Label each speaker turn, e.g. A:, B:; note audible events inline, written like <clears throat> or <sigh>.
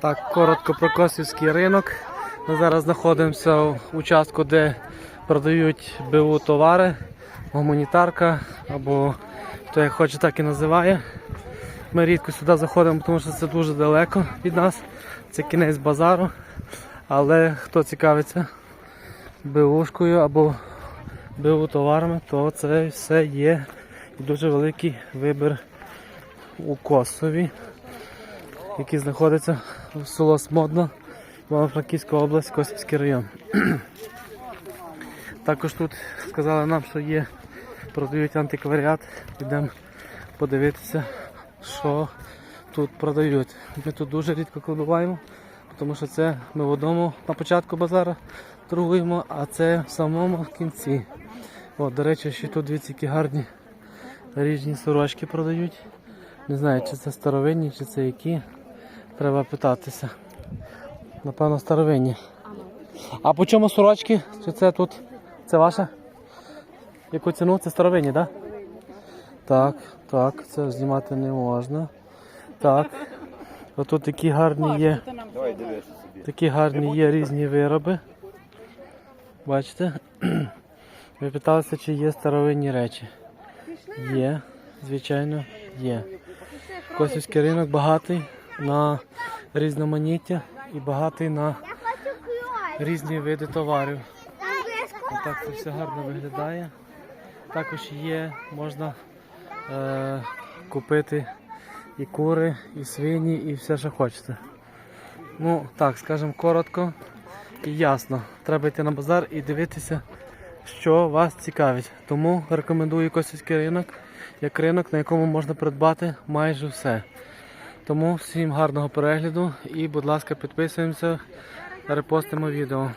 A: Так, коротко про Косівський ринок. Ми зараз знаходимося в участку, де продають БУ товари, гуманітарка або хто як хоче, так і називає. Ми рідко сюди заходимо, тому що це дуже далеко від нас. Це кінець базару. Але хто цікавиться БУшкою або БУ товарами, то це все є і дуже великий вибір у Косові який знаходиться в село Смодно, Івано-Франківська область, Косівський район. <clears throat> Також тут сказали нам, що є, продають антикваріат. Йдемо подивитися, що тут продають. Ми тут дуже рідко кладуваємо, тому що це ми в одному на початку базара торгуємо, а це в самому кінці. От, до речі, ще тут дві ці гарні ріжні сорочки продають. Не знаю, чи це старовинні, чи це які. Треба питатися. Напевно, старовинні. А по чому сорочки? Чи це тут? Це ваше? Яку ціну? Це старовинні, так? Так, так, це знімати не можна. Так. Отут такі гарні є. Такі гарні є різні вироби. Бачите? <clears throat> Ви питалися, чи є старовинні речі. Є, звичайно, є. Косівський ринок багатий на різноманіття і багатий на різні види товарів. Отак це все гарно виглядає. Також є, можна е, купити і кури, і свині, і все, що хочете. Ну, так, скажемо коротко і ясно. Треба йти на базар і дивитися, що вас цікавить. Тому рекомендую Косівський ринок як ринок, на якому можна придбати майже все. Тому всім гарного перегляду і, будь ласка, підписуємося, репостимо відео.